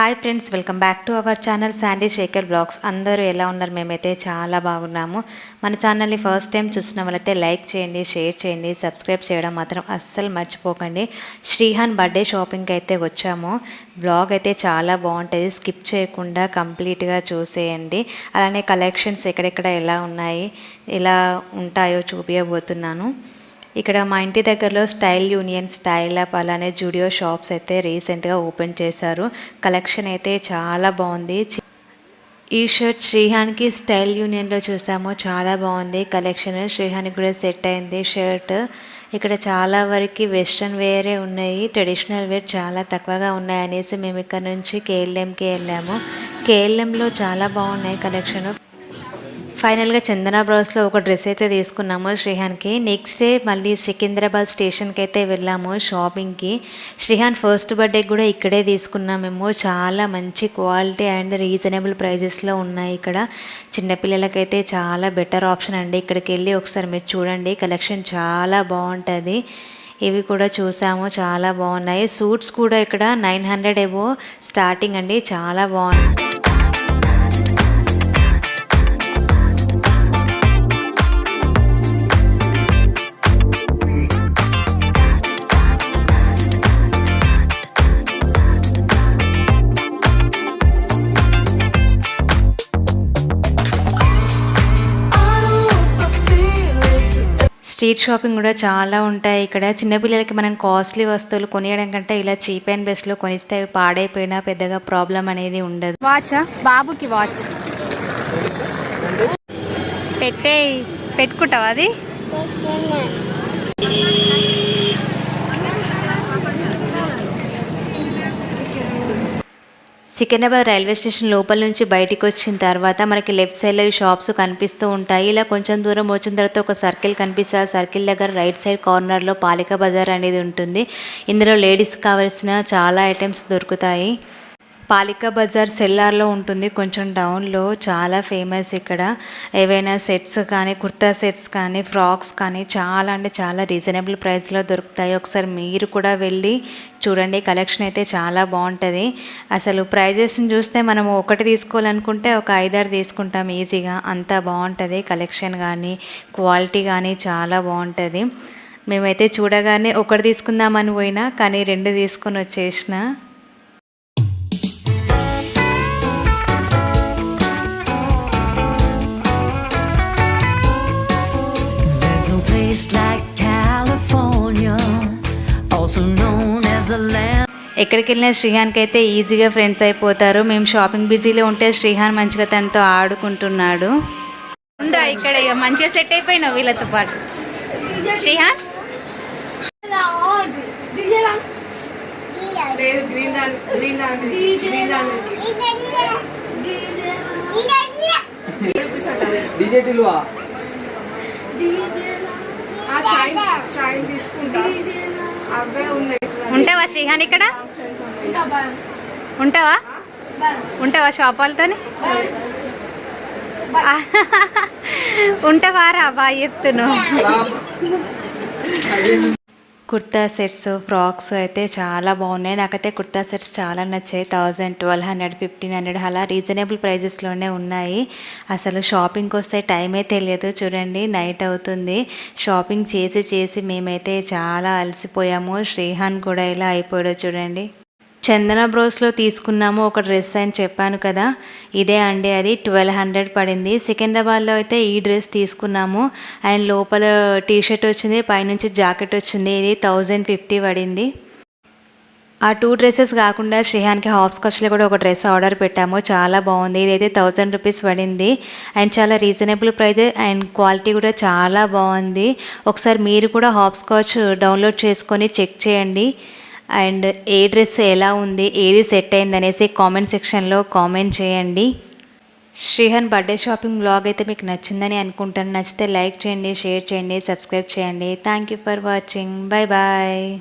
Hi friends welcome back to our channel Sandy Shekhar blogs అందరూ ఎలా ఉన్నారు? మేమైతే చాలా బాగున్నాము. మన ఛానల్ని ఫస్ట్ టైం చూసిన వాళ్ళైతే లైక్ చేయండి షేర్ చేయండి సబ్స్క్రైబ్ చేయడం మాత్రం అస్సలు మర్చిపోకండి. శ్రీహాన్ బర్త్డే షాపింగ్కి అయితే వచ్చాము. బ్లాగ్ అయితే చాలా బాగుంటుంది. స్కిప్ చేయకుండా కంప్లీట్గా చూసేయండి. అలానే కలెక్షన్స్ ఎక్కడెక్కడ ఎలా ఉన్నాయి ఎలా ఉంటాయో చూపించబోతున్నాను ఇక్కడ మా ఇంటి దగ్గరలో స్టైల్ యూనియన్ స్టైల్ అప్ అలానే జూడియో షాప్స్ అయితే రీసెంట్గా ఓపెన్ చేశారు. కలెక్షన్ అయితే చాలా బాగుంది. ఈ షర్ట్ శ్రీహాన్కి స్టైల్ యూనియన్లో చూసాము చాలా బాగుంది. కలెక్షన్ శ్రీహాన్కి కూడా సెట్ అయింది షర్ట్. ఇక్కడ చాలా వరకు వెస్ట్రన్ వేరే ఉన్నాయి. ట్రెడిషనల్ వేర్ చాలా తక్కువగా ఉన్నాయి అనేసి మేము ఇక్కడ నుంచి కేఎల్ఎంకి వెళ్ళాము. కేఎల్ఎంలో చాలా బాగున్నాయి కలెక్షన్. ఫైనల్గా చందన బ్రౌస్లో ఒక డ్రెస్ అయితే తీసుకున్నాము శ్రీహాన్కి. నెక్స్ట్ డే మళ్ళీ సికింద్రాబాద్ స్టేషన్కి అయితే వెళ్ళాము షాపింగ్కి. శ్రీహాన్ ఫస్ట్ బర్త్డే కూడా ఇక్కడే తీసుకున్నాం మేము చాలా మంచి క్వాలిటీ అండ్ రీజనబుల్ ప్రైజెస్లో ఉన్నాయి ఇక్కడ. చిన్నపిల్లలకైతే చాలా బెటర్ ఆప్షన్ అండి. ఇక్కడికి వెళ్ళి ఒకసారి మీరు చూడండి. కలెక్షన్ చాలా బాగుంటుంది. ఇవి కూడా చూసాము. చాలా బాగున్నాయి. సూట్స్ కూడా ఇక్కడ నైన్ హండ్రెడ్ ఏవో స్టార్టింగ్ అండి. చాలా బాగున్నాయి. స్ట్రీట్ షాపింగ్ కూడా చాలా ఉంటాయి. ఇక్కడ చిన్నపిల్లలకి మనం కాస్ట్లీ వస్తువులు కొనియడం కంటే ఇలా చీప్ అండ్ బెస్ట్లో కొనిస్తే అవి పాడైపోయినా పెద్దగా ప్రాబ్లం అనేది ఉండదు. వాచా? బాబుకి వాచ్. పెట్టే పెట్టుకుంటావా అది? సికింద్రాబాద్ రైల్వే స్టేషన్ లోపల నుంచి బయటికి వచ్చిన తర్వాత మనకి లెఫ్ట్ సైడ్లో ఈ షాప్స్ కనిపిస్తూ ఉంటాయి. ఇలా కొంచెం దూరం వచ్చిన తర్వాత ఒక సర్కిల్ కనిపిస్తుంది. ఆ సర్కిల్ దగ్గర రైట్ సైడ్ కార్నర్లో పాలిక బజార్ అనేది ఉంటుంది. ఇందులో లేడీస్కి కావలసిన చాలా ఐటమ్స్ దొరుకుతాయి. పాలిక బజార్ సెల్లార్లో ఉంటుంది. కొంచెం డౌన్లో చాలా ఫేమస్ ఇక్కడ. ఏవైనా సెట్స్ కానీ కుర్తా సెట్స్ కానీ ఫ్రాక్స్ కానీ చాలా అంటే చాలా రీజనబుల్ ప్రైస్లో దొరుకుతాయి. ఒకసారి మీరు కూడా వెళ్ళి చూడండి. కలెక్షన్ అయితే చాలా బాగుంటుంది. అసలు ప్రైజెస్ని చూస్తే మనం ఒకటి తీసుకోవాలనుకుంటే ఒక ఐదారు తీసుకుంటాం ఈజీగా. అంత బాగుంటుంది. కలెక్షన్ కానీ క్వాలిటీ కానీ చాలా బాగుంటుంది. మేమైతే చూడగానే ఒకటి తీసుకుందామని పోయినా కానీ రెండు తీసుకొని వచ్చేసిన ఎక్కడికి వెళ్ళినా శ్రీహాన్కి అయితే ఈజీగా ఫ్రెండ్స్ అయిపోతారు. మేము షాపింగ్ బిజీలో ఉంటే శ్రీహాన్ మంచిగా తనతో ఆడుకుంటున్నాడు. ఇక్కడ ఇక మంచిగా సెట్ అయిపోయినావు వీళ్ళతో పాటు. శ్రీహాన్? డీజే టిల్వా చాయ్ తీసుకుంటా అవే ఉన్నాయి ఉంటావా శ్రీహాన్ ఇక్కడ? ఉంటావా? ఉంటావా షాప్ వాళ్ళతోని? ఉంటావా రా బాగా చెప్తున్నావు కుర్తా సెట్స్ ఫ్రాక్స్ అయితే చాలా బాగున్నాయి. నాకైతే కుర్తా సెట్స్ చాలా నచ్చాయి. Thousand twelve hundred fifteen hundred అలా రీజనబుల్ ప్రైజెస్లోనే ఉన్నాయి. అసలు షాపింగ్కి వస్తే టైమే తెలియదు. చూడండి నైట్ అవుతుంది. షాపింగ్ చేసి చేసి మేమైతే చాలా అలసిపోయాము. శ్రీహాన్ కూడా ఇలా అయిపోయాడు చూడండి. చందన బ్రోస్లో తీసుకున్నాము ఒక డ్రెస్ అని చెప్పాను కదా. ఇదే అండి అది ట్వెల్వ్ హండ్రెడ్ పడింది. సికింద్రాబాద్లో అయితే ఈ డ్రెస్ తీసుకున్నాము. అండ్ లోపల టీ షర్ట్ వచ్చింది పైనుంచి జాకెట్ వచ్చింది. ఇది థౌజండ్ ఫిఫ్టీ పడింది. ఆ టూ డ్రెస్సెస్ కాకుండా శ్రీహాన్కి హాఫ్ స్కాచ్లో కూడా ఒక డ్రెస్ ఆర్డర్ పెట్టాము. చాలా బాగుంది. ఇదైతే థౌజండ్ రూపీస్ పడింది. అండ్ చాలా రీజనబుల్ ప్రైజ్. అండ్ క్వాలిటీ కూడా చాలా బాగుంది. ఒకసారి మీరు కూడా హాఫ్ స్కాచ్ డౌన్లోడ్ చేసుకొని చెక్ చేయండి. అండ్ ఏ డ్రెస్ ఎలా ఉంది ఏది సెట్ అయింది అనేసి కామెంట్ సెక్షన్లో కామెంట్ చేయండి. శ్రీహన్ బర్త్డే షాపింగ్ బ్లాగ్ అయితే మీకు నచ్చిందని అనుకుంటాను. నచ్చితే లైక్ చేయండి షేర్ చేయండి సబ్స్క్రైబ్ చేయండి. Thank you for watching bye bye